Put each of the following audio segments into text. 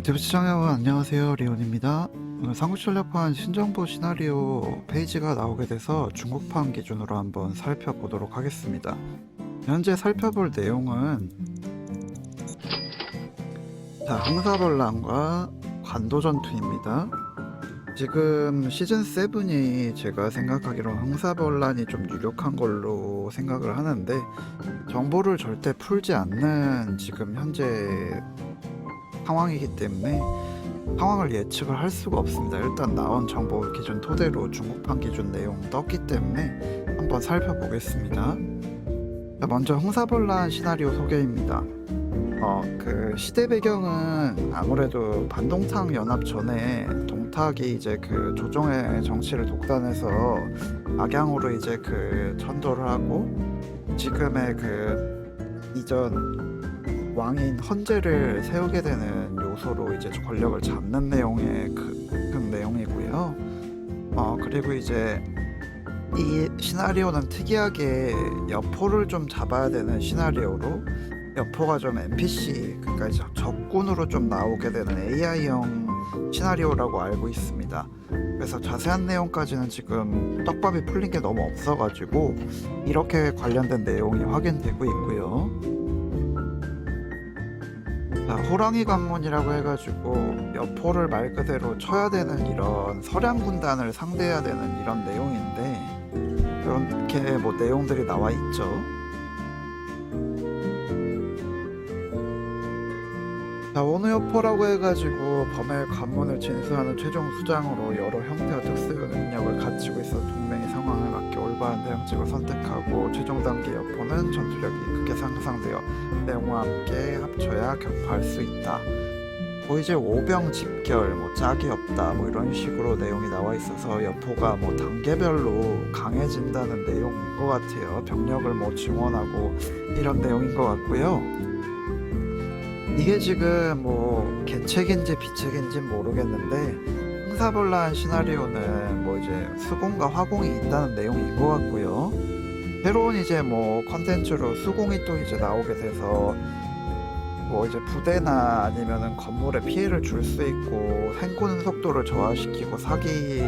유튜브 시청자 여러분 안녕하세요. 리온입니다. 오늘 삼국전략판 신정보 시나리오 페이지가 나오게 돼서 중국판 기준으로 한번 살펴보도록 하겠습니다. 현재 살펴볼 내용은 자 흥사벌란과 관도전투입니다. 지금 시즌 7이 제가 생각하기로 흥사벌란이 좀 유력한 걸로 생각을 하는데 정보를 절대 풀지 않는 지금 현재 상황이기 때문에 상황을 예측을 할 수가 없습니다. 일단 나온 정보 기준 토대로 중국판 기준 내용 떴기 때문에 한번 살펴보겠습니다. 자, 먼저 흥사벌란 시나리오 소개입니다. 어, 그 시대 배경은 아무래도 반동탕 연합 전에 동탁이 이제 그 조정의 정치를 독단해서 악양으로 이제 그 천도를 하고 지금의 그 이전 왕인 헌재를 세우게 되는 요소로 이제 권력을 잡는 내용의 그, 그 내용이고요. 어 그리고 이제 이 시나리오는 특이하게 여포를 좀 잡아야 되는 시나리오로 여포가 좀 NPC 그러니까 적군으로 좀 나오게 되는 AI형 시나리오라고 알고 있습니다. 그래서 자세한 내용까지는 지금 떡밥이 풀린 게 너무 없어가지고 이렇게 관련된 내용이 확인되고 있고요. 자, 호랑이 관문이라고 해가지고 여포를 말 그대로 쳐야 되는 이런 서량 군단을 상대해야 되는 이런 내용인데 그렇게 뭐 내용들이 나와 있죠. 자, 원우 여포라고 해가지고 범의 관문을 진수하는 최종 수장으로 여러 형태와 특수의 능력을 갖추고 있어 동맹의 상황에 맞게 올바른 대응책을 선택하고 최종 단계 여포는 전투력이 크게 상승되어 내용과 함께 합쳐야 격파할 수 있다. 뭐 이제 오병 집결, 뭐 짝이 없다, 뭐 이런 식으로 내용이 나와 있어서 여포가 뭐 단계별로 강해진다는 내용인 것 같아요. 병력을 뭐 증원하고 이런 내용인 것 같고요. 이게 지금 뭐 개책인지 비책인지 모르겠는데 흥사벌란 시나리오는 뭐 이제 수공과 화공이 있다는 내용인 것 같고요. 새로운 이제 뭐 컨텐츠로 수공이 또 이제 나오게 돼서 뭐 이제 부대나 아니면은 건물에 피해를 줄 수 있고 생고는 속도를 저하시키고 사기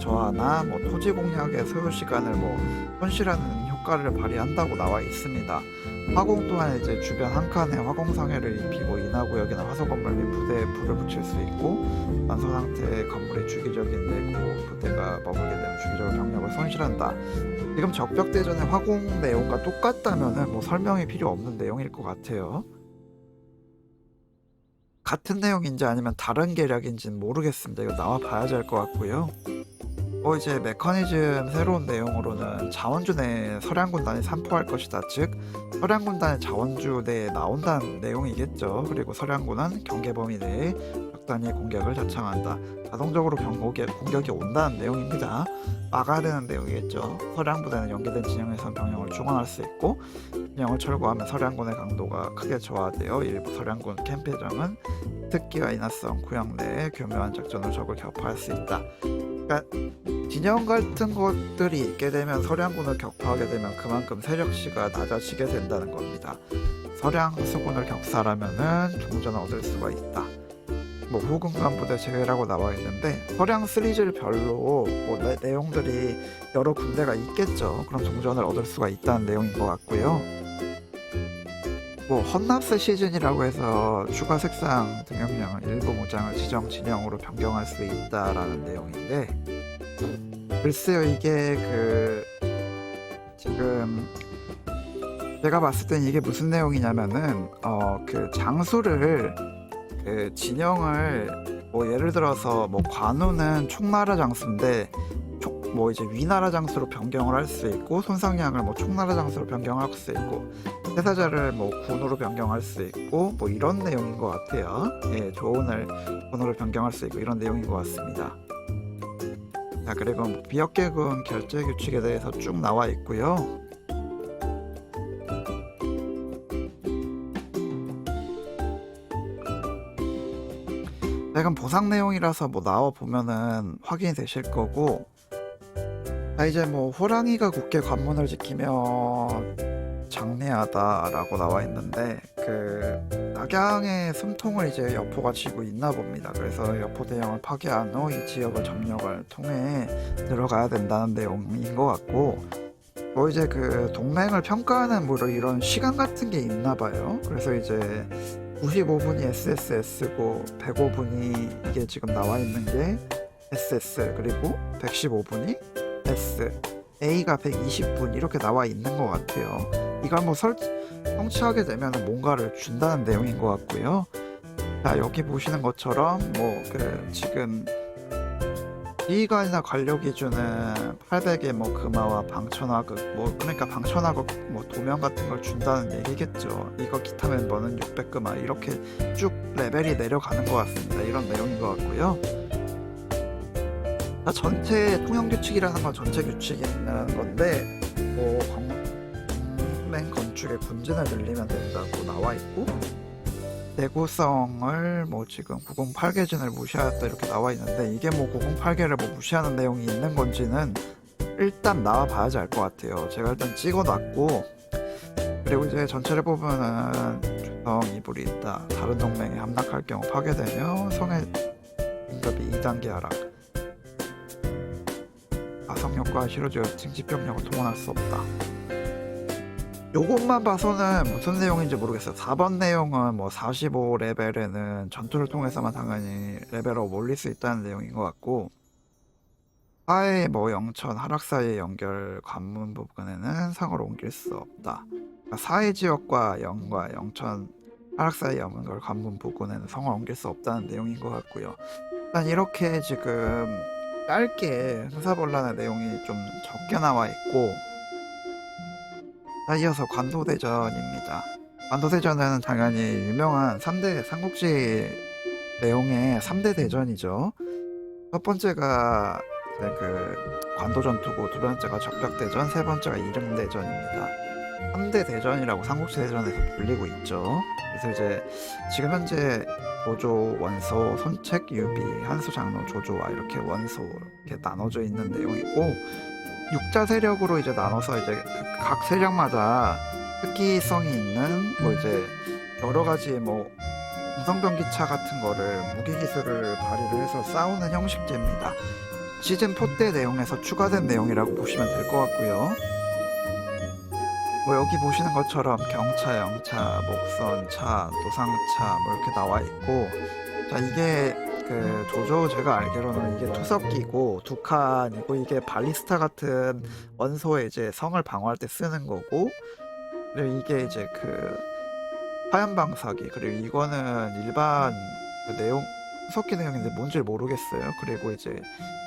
저하나 뭐 토지 공략의 소요 시간을 뭐 손실하는 효과를 발휘한다고 나와 있습니다. 화공 또한 이제 주변 한 칸에 화공 상해를 입히고 인하구역이나 화소 건물 및 부대에 불을 붙일 수 있고 완소 상태의 건물이 주기적인데 그 부대가 머물게 되면 주기적으로 병력을 손실한다. 지금 적벽 대전의 화공 내용과 똑같다면은 뭐 설명이 필요 없는 내용일 것 같아요. 같은 내용인지 아니면 다른 계략인지는 모르겠습니다. 이거 나와 봐야지 알것 같고요. 어 이제 메커니즘 새로운 내용으로는 자원주 내 서량군단이 산포할 것이다. 즉 서량군단의 자원주 내에 나온다는 내용이겠죠. 그리고 서량군은 경계 범위 내에 적단위의 공격을 자청한다. 자동적으로 경고에 공격이 온다는 내용입니다. 막아야 되는 내용이겠죠. 서량부대는 연계된 진영에선 병력을 중원할 수 있고 진영을 철거하면 서량군의 강도가 크게 저하되어 일부 서량군 캠프장은 특기와 인화성 구역 내에 교묘한 작전으로 적을 격파할 수 있다. 그러니까 진영 같은 것들이 있게 되면 서량군을 격파하게 되면 그만큼 세력시가 낮아지게 된다는 겁니다. 서량 수군을 격살하면은 종전을 얻을 수가 있다. 뭐 후군간 부대 제외라고 나와 있는데 서량 시리즈를 별로 뭐 내, 내용들이 여러 군데가 있겠죠. 그럼 종전을 얻을 수가 있다는 내용인 것 같고요. 뭐 헌납스 시즌이라고 해서 추가 색상 등용량을 일부 무장을 지정 진영으로 변경할 수 있다라는 내용인데 글쎄요 이게 그 지금 제가 봤을 땐 이게 무슨 내용이냐면은 어 그 장수를 그 진영을 뭐 예를 들어서 뭐 관우는 총나라 장수인데 총- 뭐 이제 위나라 장수로 변경을 할 수 있고 손상량을 뭐 총나라 장수로 변경할 수 있고 태사자를 뭐 군으로 변경할 수 있고 뭐 이런 내용인 것 같아요. 예, 조언을 군으로 변경할 수 있고 이런 내용인 것 같습니다. 자 그리고 뭐 비역계군 결제 규칙에 대해서 쭉 나와 있고요. 이건 보상 내용이라서 뭐 나와 보면은 확인이 되실 거고. 자 이제 뭐 호랑이가 굳게 관문을 지키며 장래하다라고 나와 있는데 그 낙양의 숨통을 이제 여포가 쥐고 있나 봅니다. 그래서 여포 대형을 파괴한 후 이 지역을 점령을 통해 들어가야 된다는 내용인 것 같고 뭐 이제 그 동맹을 평가하는 뭐 이런 시간 같은 게 있나 봐요. 그래서 이제 95분이 SSS고 105분이 이게 지금 나와 있는 게 SS 그리고 115분이 S A가 120분 이렇게 나와 있는 것 같아요. 이걸 뭐 설, 성취하게 되면 뭔가를 준다는 내용인 것 같고요. 자 여기 보시는 것처럼 뭐 그 지금 지휘관이나 관료 기준은 800의 뭐 금화와 방천화극 뭐 그러니까 방천화극 뭐 도면 같은 걸 준다는 얘기겠죠. 이거 기타 멤버는 600 금화 이렇게 쭉 레벨이 내려가는 것 같습니다. 이런 내용인 것 같고요. 자, 전체 통영 규칙이라는 건 전체 규칙이 있는 건데 뭐 축의 분진을 늘리면 된다고 나와 있고 내구성을 뭐 지금 908계진을 무시하였다 이렇게 나와 있는데 이게 뭐 908계를 뭐 무시하는 내용이 있는 건지는 일단 나와 봐야지 알 것 같아요. 제가 일단 찍어놨고 그리고 이제 전체를 보면은 주성 이불이 있다. 다른 동맹에 함락할 경우 파괴되며 성의 임급이 2단계 하락. 가성력과 실효적 징집병력을 동원할 수 없다. 요것만 봐서는 무슨 내용인지 모르겠어요. 4번 내용은 뭐 45레벨에는 전투를 통해서만 당연히 레벨업 올릴 수 있다는 내용인 것 같고 하의 뭐 영천 하락 사이의 연결 관문 부분에는 상을 옮길 수 없다. 그러니까 사회 지역과 영과 영천 하락 사이의 연결 관문 부분에는 성을 옮길 수 없다는 내용인 것 같고요. 일단 이렇게 지금 짧게 흥사본란의 내용이 좀 적게 나와 있고 자, 이어서 관도대전입니다. 관도대전은 당연히 유명한 3대 삼국지 내용의 3대 대전이죠. 첫 번째가 그 관도전투고 두 번째가 적벽대전, 세 번째가 이릉대전입니다. 3대 대전이라고 삼국지 대전에서 불리고 있죠. 그래서 이제 지금 현재 조조, 원소, 손책, 유비, 한수, 장로, 조조와 이렇게 원소 이렇게 나눠져 있는 내용이고 육자 세력으로 이제 나눠서 이제 각 세력마다 특기성이 있는 뭐 이제 여러 가지 뭐 공성병 기차 같은 거를 무기 기술을 발휘를 해서 싸우는 형식제입니다. 시즌 4 때 내용에서 추가된 내용이라고 보시면 될 것 같고요. 뭐 여기 보시는 것처럼 경차, 영차, 목선차, 노상차 뭐 이렇게 나와 있고 자 이게 그 조조 제가 알기로는 이게 투석기고 두 칸이고 이게 발리스타 같은 원소에 이제 성을 방어할 때 쓰는 거고 그리고 이게 이제 그 화염 방사기 그리고 이거는 일반 그 내용 투석기 내용인데 뭔지 모르겠어요. 그리고 이제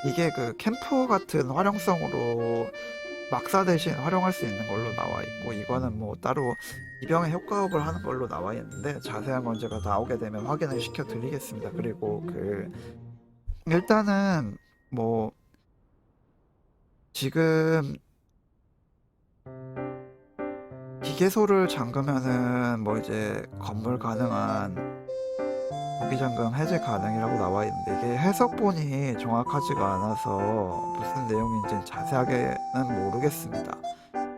이게 그 캠프 같은 활용성으로 막사 대신 활용할 수 있는 걸로 나와 있고 이거는 뭐 따로 이병의 효과업을 하는 걸로 나와 있는데 자세한 건 제가 나오게 되면 확인을 시켜 드리겠습니다. 그리고 그 일단은 뭐 지금 기계소를 잠그면은 뭐 이제 건물 가능한 무기장금 해제 가능이라고 나와 있는데 이게 해석본이 정확하지가 않아서 무슨 내용인지 자세하게는 모르겠습니다.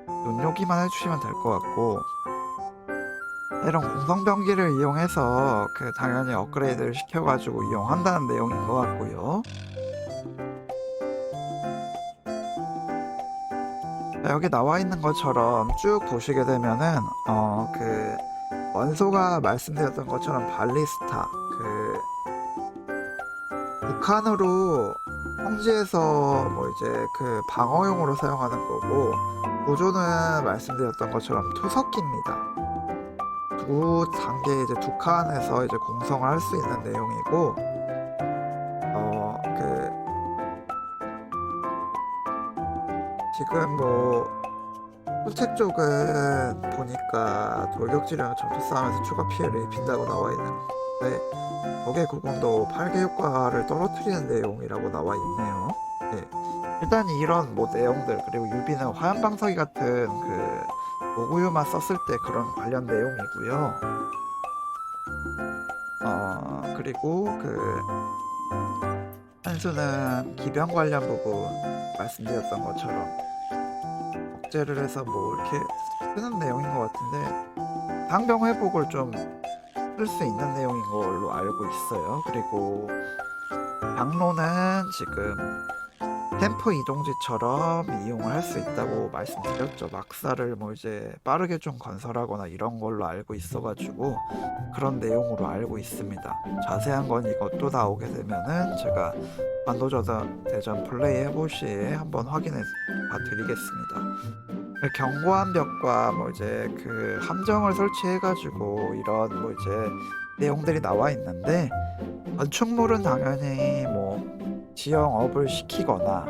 눈여기만 해주시면 될 것 같고 이런 공성병기를 이용해서 그 당연히 업그레이드를 시켜가지고 이용한다는 내용인 것 같고요. 자, 여기 나와 있는 것처럼 쭉 보시게 되면은 어 그 원소가 말씀드렸던 것처럼 발리스타 그 북한으로 평지에서 뭐 이제 그 방어용으로 사용하는 거고 보조는 말씀드렸던 것처럼 투석기입니다. 두 단계 이제 두 칸에서 이제 공성을 할 수 있는 내용이고 어그 지금 뭐 수책 쪽은 보니까 돌격지랑 전투 싸움에서 추가 피해를 입힌다고 나와 있는 데 적의 구공도 8개 효과를 떨어뜨리는 내용이라고 나와 있네요. 네. 일단 이런 뭐 내용들 그리고 유비는 화염방사기 같은 그 모구유만 썼을 때 그런 관련 내용이고요. 어 그리고 그 한수는 기병 관련 부분 말씀드렸던 것처럼 억제를 해서 뭐 이렇게 쓰는 내용인 것 같은데 상병 회복을 좀 쓸수 있는 내용인 걸로 알고 있어요. 그리고 장로는 지금 캠프 이동지처럼 이용을 할 수 있다고 말씀드렸죠. 막사를 뭐 이제 빠르게 좀 건설하거나 이런 걸로 알고 있어가지고 그런 내용으로 알고 있습니다. 자세한 건 이것도 나오게 되면은 제가 반도저다 대전 플레이 해보시에 한번 확인해 봐 드리겠습니다. 경고한 벽과 뭐 이제 그 함정을 설치해가지고 이런 뭐 이제 내용들이 나와 있는데 건축물은 당연히 뭐 지형업을 시키거나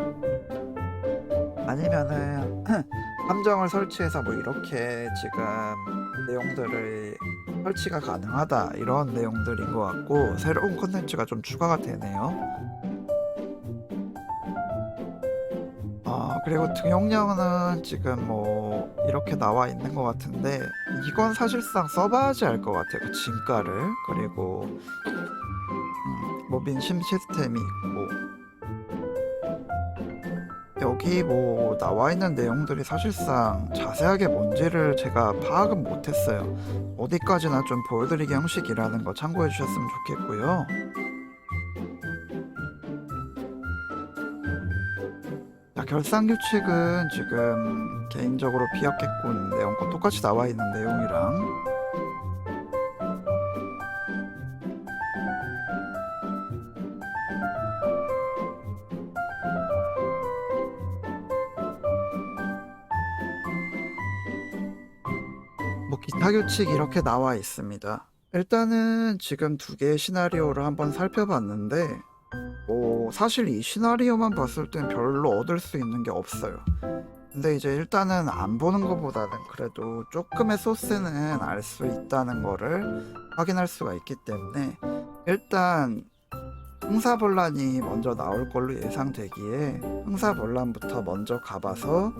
아니면은 함정을 설치해서 뭐 이렇게 지금 내용들을 설치가 가능하다 이런 내용들인 것 같고 새로운 콘텐츠가 좀 추가가 되네요. 아 그리고 등용량은 지금 뭐 이렇게 나와 있는 것 같은데 이건 사실상 써봐야지 알 것 같아요. 그 진가를 그리고 음, 뭐 민심 시스템이 있고 여기 뭐 나와 있는 내용들이 사실상 자세하게 뭔지를 제가 파악은 못했어요. 어디까지나 좀 보여드리기 형식이라는 거 참고해 주셨으면 좋겠고요. 결산 규칙은 지금 개인적으로 비약했군 내용과 똑같이 나와 있는 내용이랑 뭐 기타 규칙 이렇게 나와 있습니다. 일단은 지금 두 개의 시나리오를 한번 살펴봤는데 뭐 사실 이 시나리오만 봤을 땐 별로 얻을 수 있는 게 없어요. 근데 이제 일단은 안 보는 것보다는 그래도 조금의 소스는 알 수 있다는 거를 확인할 수가 있기 때문에 일단 흥사본란이 먼저 나올 걸로 예상되기에 흥사본란부터 먼저 가봐서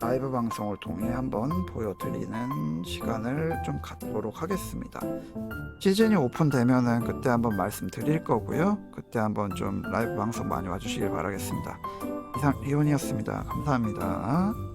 라이브 방송을 통해 한번 보여드리는 시간을 좀 갖도록 하겠습니다. 시즌이 오픈되면은 그때 한번 말씀드릴 거고요. 그때 한번 좀 라이브 방송 많이 와주시길 바라겠습니다. 이상 리온이었습니다. 감사합니다.